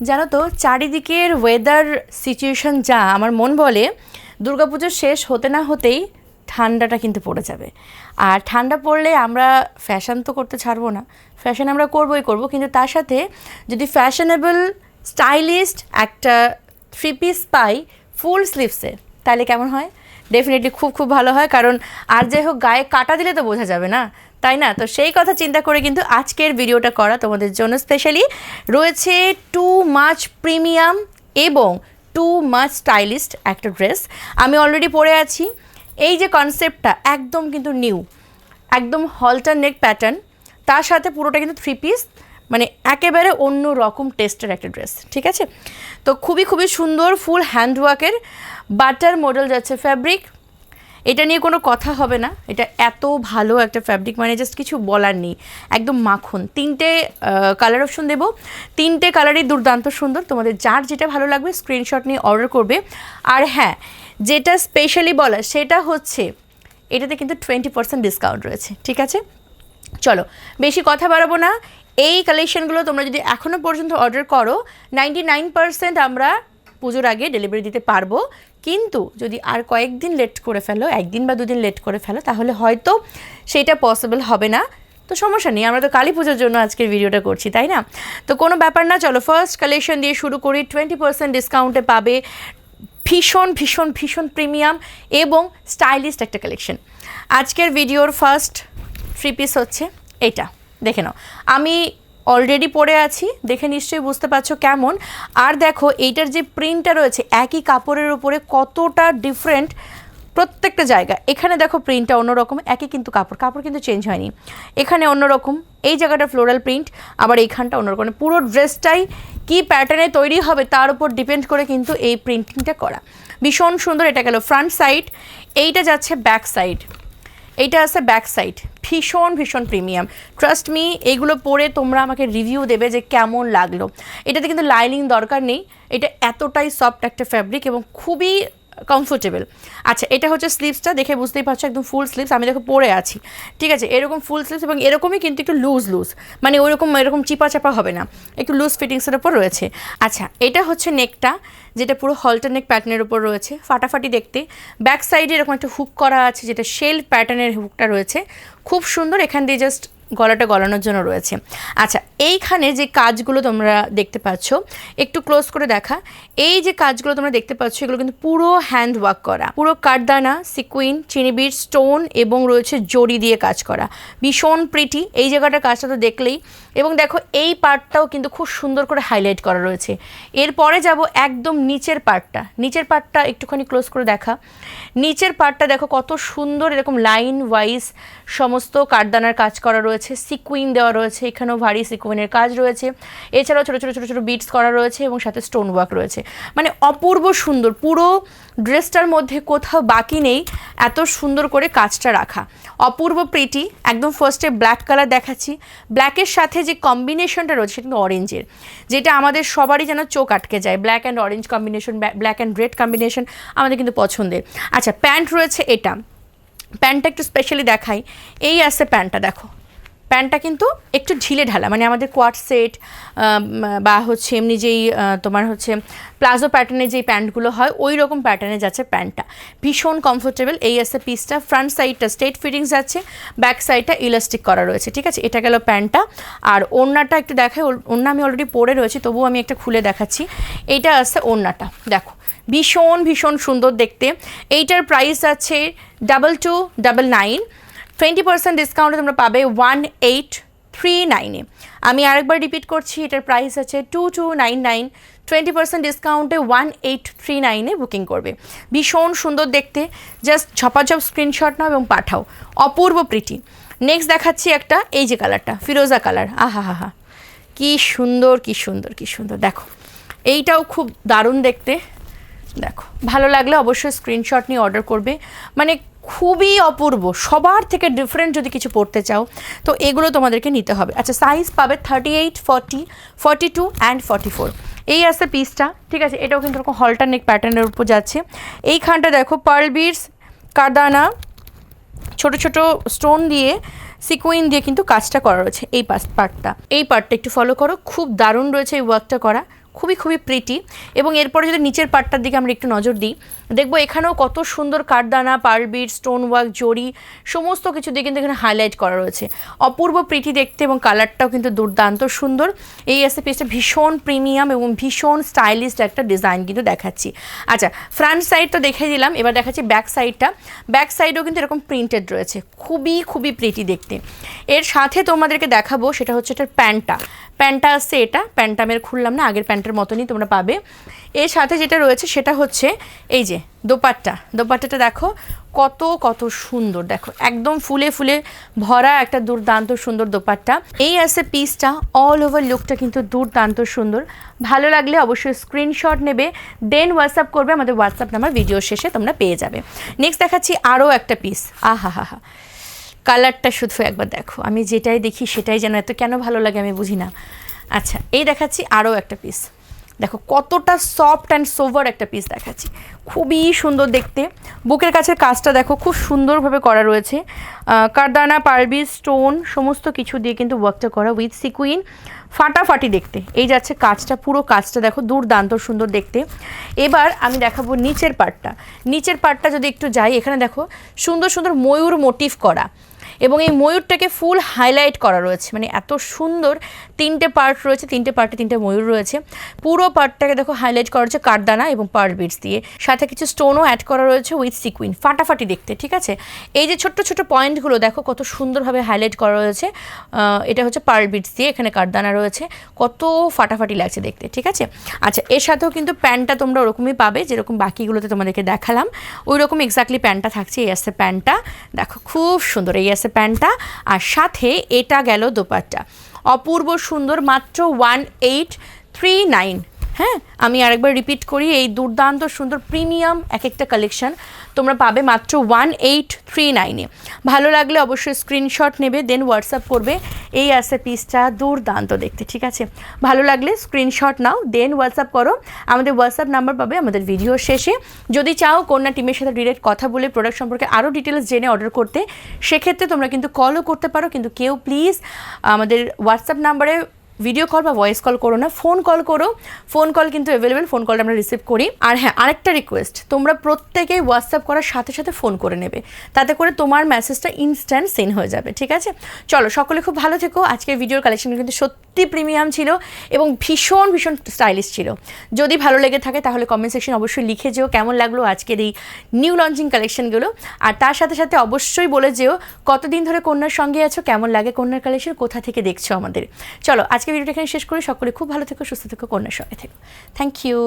জানো তো, চারিদিকের ওয়েদার সিচুয়েশন যা, আমার মন বলে, দুর্গাপুজো শেষ হতে না হতেই ঠান্ডাটা কিন্তু পড়ে যাবে। আর ঠান্ডা পড়লে আমরা ফ্যাশন তো করতে ছাড়বো না। ফ্যাশন আমরা করবোই করব, কিন্তু তার সাথে যদি ফ্যাশনেবল স্টাইলিস্ট একটা থ্রি পিস পাই ফুল স্লিভসে তাহলে কেমন হয়? ডেফিনেটলি খুব খুব ভালো হয়, কারণ আর যাই হোক, গায়ে কাটা দিলে তো বোঝা যাবে না। তাই না? তো সেই কথা চিন্তা করে কিন্তু আজকের ভিডিওটা করা তোমাদের জন্য স্পেশালি রয়েছে টু মাচ প্রিমিয়াম এবং টু মাচ স্টাইলিস্ট একটা ড্রেস আমি অলরেডি পরে আছি। এই যে কনসেপ্টটা একদম কিন্তু নিউ একদম হলটার নেক প্যাটার্ন তার সাথে পুরোটা কিন্তু থ্রি পিস মানে একেবারে অন্য রকম টেস্টের একটা ড্রেস ঠিক আছে? তো খুবই খুবই সুন্দর ফুল হ্যান্ডওয়ার্কের বাটার মডেল যাচ্ছে ফ্যাব্রিক এটা নিয়ে কোনো কথা হবে না। এটা এত ভালো একটা ফ্যাব্রিক মানে জাস্ট কিছু বলার নেই। একদম মাখন। তিনটে কালার অপশন দেবো। তিনটে কালারই দুর্দান্ত সুন্দর। তোমাদের যার যেটা ভালো লাগবে স্ক্রিনশট নিয়ে অর্ডার করবে। আর হ্যাঁ যেটা স্পেশালি বলা সেটা হচ্ছে, এটাতে কিন্তু টোয়েন্টি পার্সেন্ট ডিসকাউন্ট রয়েছে। ঠিক আছে? চলো, বেশি কথা বাড়াবো না। এই কালেকশানগুলো তোমরা যদি এখনও পর্যন্ত অর্ডার করো নাইনটি নাইন পার্সেন্ট আমরা পুজোর আগে ডেলিভারি দিতে পারব। কিন্তু যদি আর কয়েকদিন লেট করে ফেলো, একদিন বা দুদিন লেট করে ফেলো, তাহলে হয়তো সেটা পসিবল হবে না। তো সমস্যা নেই, আমরা তো কালী পুজোর জন্য আজকের ভিডিওটা করছি, তাই না? তো কোনো ব্যাপার না, চলো ফার্স্ট কালেকশন দিয়ে শুরু করি। টোয়েন্টি পার্সেন্ট ডিসকাউন্টে পাবে ভীষণ ভীষণ ভীষণ প্রিমিয়াম এবং স্টাইলিস্ট একটা কালেকশন আজকের ভিডিওর ফার্স্ট থ্রি পিস হচ্ছে এটা। দেখে নাও। আমি অলরেডি পরে আছি, দেখে নিশ্চয়ই বুঝতে পারছ কেমন। আর দেখো, এইটার যে প্রিন্টটা রয়েছে, একই কাপড়ের উপরে কতটা ডিফারেন্ট প্রত্যেকটা জায়গা। এখানে দেখো প্রিন্টটা অন্যরকম, একই কিন্তু কাপড়। কাপড় কিন্তু চেঞ্জ হয়নি। এখানে অন্যরকম, এই জায়গাটা ফ্লোরাল প্রিন্ট আবার এইখানটা অন্যরকম। মানে পুরো ড্রেসটাই কী প্যাটার্নে তৈরি হবে, তার উপর ডিপেন্ড করে কিন্তু এই প্রিন্টিংটা করা। ভীষণ সুন্দর এটা গেল ফ্রন্ট সাইড এইটা যাচ্ছে ব্যাক সাইড এইটা আছে ব্যাক সাইড ভীষণ ভীষণ প্রিমিয়াম ট্রাস্ট মি এগুলো পরে তোমরা আমাকে রিভিউ দেবে যে কেমন লাগল। এটাতে কিন্তু লাইনিং দরকার নেই, এটা এতটাই সফট একটা ফ্যাব্রিক এবং খুবই কমফোর্টেবল আচ্ছা এটা হচ্ছে স্লিভসটা দেখে বুঝতেই পারছ, একদম ফুল স্লিভস আমি দেখো পরে আছি। ঠিক আছে, এরকম ফুল স্লিভস এবং এরকমই কিন্তু একটু লুজ লুজ মানে ওইরকম, এরকম চিপা চাপা হবে না। একটু লুজ ফিটিংসের ওপর রয়েছে। আচ্ছা এটা হচ্ছে নেকটা যেটা পুরো হলটার নেক প্যাটার্নের উপর রয়েছে, ফাটাফাটি দেখতে। ব্যাক সাইডে এরকম একটা হুক করা আছে, যেটা শেল প্যাটার্নের হুকটা রয়েছে। খুব সুন্দর, এখান দিয়ে জাস্ট গলাটা গলানোর জন্য রয়েছে। আচ্ছা এইখানে যে কাজগুলো তোমরা দেখতে পাচ্ছ, একটু ক্লোজ করে দেখা। এই যে কাজগুলো তোমরা দেখতে পাচ্ছ, এগুলো কিন্তু পুরো হ্যান্ড ওয়ার্ক করা। পুরো কাঠদানা সিকুইন চিনিবির স্টোন এবং রয়েছে জড়ি দিয়ে কাজ করা। ভীষণ প্রিটি এই জায়গাটার কাজটা তো দেখলেই। এবং দেখো, এই পার্টটাও কিন্তু খুব সুন্দর করে হাইলাইট করা রয়েছে। এরপরে যাব একদম নিচের পার্টটা। নিচের পার্টটা একটুখানি ক্লোজ করে দেখা। নিচের পার্টটা দেখো কত সুন্দর এরকম লাইন ওয়াইজ সমস্ত কাঠদানার কাজ করা রয়েছে। সিকুইন দেওয়া রয়েছে, এখানেও ভারী সিকুইনের কাজ রয়েছে। এছাড়াও ছোটো ছোটো ছোটো ছোটো বিটস করা রয়েছে এবং সাথে স্টোন ওয়ার্ক রয়েছে। মানে অপূর্ব সুন্দর, পুরো ড্রেসটার মধ্যে কোথাও বাকি নেই, এত সুন্দর করে কাজটা রাখা। অপূর্ব প্রিটি একদম ফার্স্টে ব্ল্যাক কালার দেখাচ্ছি। ব্ল্যাকের সাথে যে কম্বিনেশনটা রয়েছে, সেটা কিন্তু অরেঞ্জের যেটা আমাদের সবারই যেন চোখ আটকে যায়। Black and orange combination black and red combination আমাদের কিন্তু পছন্দের। আচ্ছা প্যান্ট রয়েছে এটা। প্যান্টটা একটু স্পেশালি দেখাই। এই আছে প্যান্টটা দেখো। প্যান্টটা কিন্তু একটু ঢিলে ঢালা মানে আমাদের কোয়াট সেট বা হচ্ছে এমনি যেই তোমার হচ্ছে প্লাজো প্যাটার্নের যেই প্যান্টগুলো হয় ওই রকম প্যাটার্নে যাচ্ছে প্যান্টটা। ভীষণ কমফোর্টেবল এই আছে পিসটা ফ্রন্ট সাইডটা স্ট্রেট ফিটিংস যাচ্ছে ব্যাক সাইডটা ইলাস্টিক করা রয়েছে, ঠিক আছে? এটা গেল প্যান্টটা। আর ওড়নাটা একটু দেখাই ওড়না আমি অলরেডি পরে রয়েছি, তবুও আমি একটা খুলে দেখাচ্ছি। এইটা আছে ওড়নাটা, দেখো। ভীষণ ভীষণ সুন্দর দেখতে। এইটার প্রাইস আছে double two double nine twenty percent ডিসকাউন্টে তোমরা পাবে ওয়ান এইট থ্রি নাইনে আমি আরেকবার রিপিট করছি, এটার প্রাইস আছে two two nine nine twenty percent ডিসকাউন্টে ওয়ান এইট থ্রি নাইনে বুকিং করবে। ভীষণ সুন্দর দেখতে। জাস্ট ঝপাঝপ স্ক্রিনশট নাও এবং পাঠাও। অপূর্ব প্রিটি নেক্সট দেখাচ্ছি একটা, এই যে কালারটা ফিরোজা কালার আহা হা হা কী সুন্দর কী সুন্দর কী সুন্দর। দেখো, এইটাও খুব দারুণ দেখতে। দেখো, ভালো লাগলে অবশ্যই স্ক্রিনশট নিয়ে অর্ডার করবে। মানে খুবই অপূর্ব, সবার থেকে ডিফারেন্ট যদি কিছু পড়তে চাও, তো এগুলো তোমাদেরকে নিতে হবে। আচ্ছা সাইজ পাবে thirty eight forty forty two and forty four এই আছে পিসটা ঠিক আছে? এটাও কিন্তু এরকম হলটার নেক প্যাটার্নের উপর যাচ্ছে। এইখানটা দেখো পার্ল বিটস কারদানা, ছোট ছোট স্টোন দিয়ে সিকুইন দিয়ে কিন্তু কাজটা করা রয়েছে। এই পার্টটা এই পার্টটা একটু ফলো করো। খুব দারুণ রয়েছে এই ওয়ার্কটা করা। খুবই খুবই প্রিটি এবং এরপরে যদি নিচের পার্টটার দিকে আমরা একটু নজর দিই, দেখব এখানেও কত সুন্দর কাঠদানা পারবিট স্টোন ওয়ার্ক জড়ি, সমস্ত কিছু দিয়ে কিন্তু এখানে হাইলাইট করা রয়েছে। অপূর্ব প্রিটি দেখতে এবং কালারটাও কিন্তু দুর্দান্ত সুন্দর। এই এসে পিসটা ভীষণ প্রিমিয়াম এবং ভীষণ স্টাইলিশ একটা ডিজাইন কিন্তু দেখাচ্ছি। আচ্ছা ফ্রন্ট সাইড তো দেখে দিলাম, এবার দেখাচ্ছি ব্যাক সাইডটা ব্যাক সাইডেও কিন্তু এরকম প্রিন্টেড রয়েছে। খুবই খুবই প্রিটি দেখতে। এর সাথে তোমাদেরকে দেখাবো, সেটা হচ্ছে এটার প্যান্টটা। প্যান্টটা আসছে এটা, প্যান্টটা আমি খুললাম না, আগের প্যান্টের মতনই তোমরা পাবে। এর সাথে যেটা রয়েছে সেটা হচ্ছে এই যে দোপাট্টা। দোপাট্টাটা দেখো কত কত সুন্দর। দেখো একদম ফুলে ফুলে ভরা একটা দুর্দান্ত সুন্দর দোপাট্টা। এই আছে পিসটা অল ওভার লুকটা কিন্তু দুর্দান্ত সুন্দর। ভালো লাগলে অবশ্যই স্ক্রিনশট নেবে দেন হোয়াটসঅ্যাপ করবে। আমাদের হোয়াটসঅ্যাপ নাম্বার ভিডিও শেষে তোমরা পেয়ে যাবে। নেক্সট দেখাচ্ছি আরও একটা পিস আহা হা হা কালারটা শুধু একবার দেখো। আমি যেটাই দেখি সেটাই যেন এত কেন ভালো লাগে আমি বুঝি না। আচ্ছা এই দেখাচ্ছি আরও একটা পিস দেখো, কতটা সফট অ্যান্ড সোভার একটা পিস দেখাচ্ছি। খুবই সুন্দর দেখতে। বুকের কাছের কাজটা দেখো, খুব সুন্দরভাবে করা রয়েছে। কারদানা, পারবি, স্টোন, সমস্ত কিছু দিয়ে কিন্তু ওয়ার্কটা করা উইথ সিকুইন ফাটাফাটি দেখতে। এই যাচ্ছে কাজটা, পুরো কাজটা দেখো, দুর্দান্ত সুন্দর দেখতে। এবার আমি দেখাবো নিচের পার্টটা নিচের পার্টটা যদি একটু যাই, এখানে দেখো, সুন্দর সুন্দর ময়ূর মোটিভ করা। এবং এই ময়ূরটাকে ফুল হাইলাইট করা রয়েছে। মানে এত সুন্দর তিনটে পার্ট রয়েছে, তিনটে পার্টে তিনটে ময়ূর রয়েছে। পুরো পার্টটাকে দেখো হাইলাইট করা রয়েছে কাঠদানা এবং পার্ল বিটস দিয়ে। সাথে কিছু স্টোনও অ্যাড করা রয়েছে উইথ সিকুইন ফাটাফাটি দেখতে, ঠিক আছে? এই যে ছোট্ট ছোট পয়েন্টগুলো দেখো কত সুন্দরভাবে হাইলাইট করা রয়েছে। এটা হচ্ছে পার্ল বিটস দিয়ে এখানে কাঠদানা রয়েছে। কত ফাটাফাটি লাগছে দেখতে, ঠিক আছে? আচ্ছা এর সাথেও কিন্তু প্যান্টটা তোমরা ওরকমই পাবে, যেরকম বাকিগুলোতে তোমাদেরকে দেখালাম। ওই রকম এক্স্যাক্টলি প্যান্টটা থাকছে, এই আসছে প্যান্টটা। দেখো খুব সুন্দর, এই আসছে প্যান্টটা, আর সাথে এটা গেল দোপাট্টা। অপূর্ব সুন্দর মাত্র ওয়ান এইট থ্রি নাইন হ্যাঁ আমি আরেকবার রিপিট করি, এই দুর্দান্ত সুন্দর প্রিমিয়াম এক একটা কালেকশন তোমরা পাবে মাত্র ওয়ান এইট থ্রি নাইনে ভালো লাগলে অবশ্যই স্ক্রিনশট নেবে দেন হোয়াটসঅ্যাপ করবে। এই আছে পিসটা দুর্দান্ত দেখতে, ঠিক আছে? ভালো লাগলে স্ক্রিনশট নাও দেন হোয়াটসঅ্যাপ করো। আমাদের হোয়াটসঅ্যাপ নাম্বার পাবে আমাদের ভিডিও শেষে। যদি চাও কন্যা টিমের সাথে ডিরেক্ট কথা বলে প্রোডাক্ট সম্পর্কে আরও ডিটেলস জেনে অর্ডার করতে, সেক্ষেত্রে তোমরা কিন্তু কলও করতে পারো। কিন্তু কেউ প্লিজ আমাদের হোয়াটসঅ্যাপ নাম্বারে ভিডিও কল বা ভয়েস কল করো না ফোন কল করো। ফোন কল কিন্তু অ্যাভেলেবেল ফোন কলটা আমরা রিসিভ করি। আর হ্যাঁ আরেকটা রিকোয়েস্ট তোমরা প্রত্যেকেই হোয়াটসঅ্যাপ করার সাথে সাথে ফোন করে নেবে। তাতে করে তোমার মেসেজটা ইনস্ট্যান্ট সেন্ড হয়ে যাবে, ঠিক আছে? চলো, সকলে খুব ভালো থেকো। আজকের ভিডিওর কালেকশন কিন্তু সত্যি প্রিমিয়াম ছিল এবং ভীষণ ভীষণ স্টাইলিশ ছিল। যদি ভালো লেগে থাকে তাহলে কমেন্ট সেকশন অবশ্যই লিখে যেও কেমন লাগল আজকের এই নিউ লঞ্চিং কালেকশনগুলো আর তার সাথে সাথে অবশ্যই বলে যেও কতদিন ধরে কন্যার সঙ্গে আছো, কেমন লাগে কন্যার কালেকশন কোথা থেকে দেখছ আমাদের। চলো আজকে ভিডিওটা এখানে শেষ করি। সকলে খুব ভালো থেকো, সুস্থ থেকো, কন্যার সঙ্গে থেকো। Thank you